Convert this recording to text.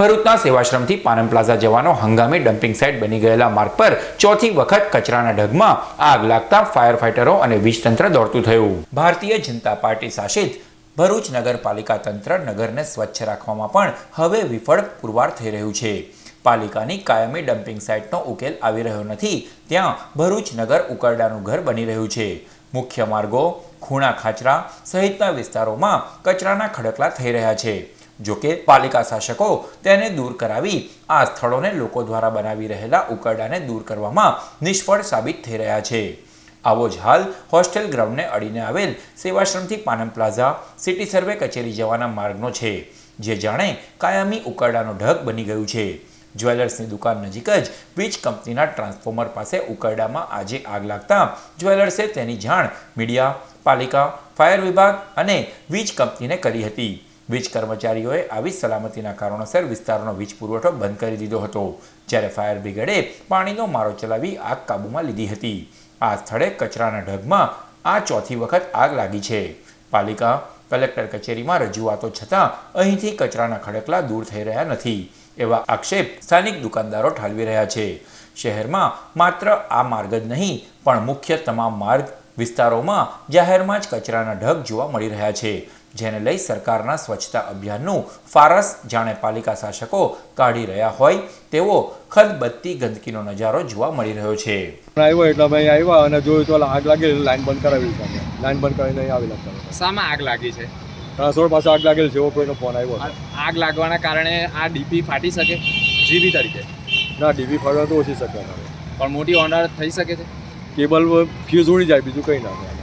ભરૂચના સેવાશ્રમથી પાનમ પ્લાઝા જવાનો હંગામી ડમ્પિંગ સાઇટ બની ગયેલા માર્ગ પર ચોથી વખત કચરાના ઢગમાં આગ લાગતા ફાયર ફાઇટરો અને વીજતંત્ર દોડતું થયું. ભારતીય જનતા પાર્ટી શાસિત ભરૂચ નગરપાલિકા તંત્ર નગરને સ્વચ્છ રાખવામાં પણ હવે વિફળ પુરવાર થઈ રહ્યું છે. પાલિકાની કાયમી ડમ્પિંગ સાઇટનો ઉકેલ આવી રહ્યો નથી. ત્યાં ભરૂચ નગર ઉકરડાનું ઘર બની રહ્યું છે. મુખ્ય માર્ગો, ખૂણા ખાચરા સહિતના વિસ્તારોમાં કચરાના ખડકલા થઈ રહ્યા છે. જોકે પાલિકા શાસકો તેને દૂર કરાવી આ સ્થળોને લોકો દ્વારા બનાવી રહેલા ઉકરડાને દૂર કરવામાં નિષ્ફળ સાબિત થઈ રહ્યા છે. આવો જ હાલ હોસ્ટેલ ગ્રાઉન્ડને અડીને આવેલ સેવાશ્રમથી પાનમ પ્લાઝા, સિટી સર્વે કચેરી જવાના માર્ગનો છે, જે જાણે કાયમી ઉકરડાનો ઢગ બની ગયું છે. જ્વેલર્સની દુકાન નજીક જ વીજ કંપનીના ટ્રાન્સફોર્મર પાસે ઉકરડામાં આજે આગ લાગતા જ્વેલર્સે તેની જાણ મીડિયા, પાલિકા, ફાયર વિભાગ અને વીજ કંપનીને કરી હતી. વીજ કર્મચારીઓએ આવી સલામતીના કારણોસર વિસ્તારનો વીજ પુરવઠો બંધ કરી દીધો હતો. જ્યારે ફાયર બ્રિગેડે પાણીનો મારો ચલાવી આગ કાબૂમાં લીધી હતી. આ સ્થળે કચરાના ઢગમાં આ ચોથી વખત આગ લાગી છે. પાલિકા, કલેક્ટર કચેરીમાં રજૂઆતો છતાં અહીંથી કચરાના ખડકલા દૂર થઈ રહ્યા નથી. એવા આક્ષેપ સ્થાનિક દુકાનદારો ઠાલવી રહ્યા છે. શહેરમાં માત્ર આ માર્ગ જ નહીં, પણ મુખ્ય તમામ માર્ગ વિસ્તારોમાં જાહેરમાં જ કચરાના ઢગ જોવા મળી રહ્યા છે જેને લઈ સરકારના સ્વચ્છતા અભિયાનનું ફારસ જાણે પાલિકા શાસકો કાઢી રહ્યા હોય તેવો ખદબત્તી ગંદકીનો નજારો જોવા મળી રહ્યો છે. આવ્યો એટલે અમે અહીં આવ્યા અને જોયું તો આગ લાગી લાઈન બંધ કરાવી લાઈન બંધ કરીને અહીં લાગતા શામાં આગ લાગી છે? ટ્રાન્સફોર્મર પાસે આગ લાગેલ છે એવો કોઈનો ફોન આવ્યો આગ લાગવાના કારણે આ ડીપી ફાટી શકે? જીબી તરીકે? ના ડીપી ફાટવા તો ઓછી શકે પણ મોટી ઓનર થઈ શકે છે? કેબલ ફ્યુઝ ઉડી જાય બીજું કંઈ ના થાય.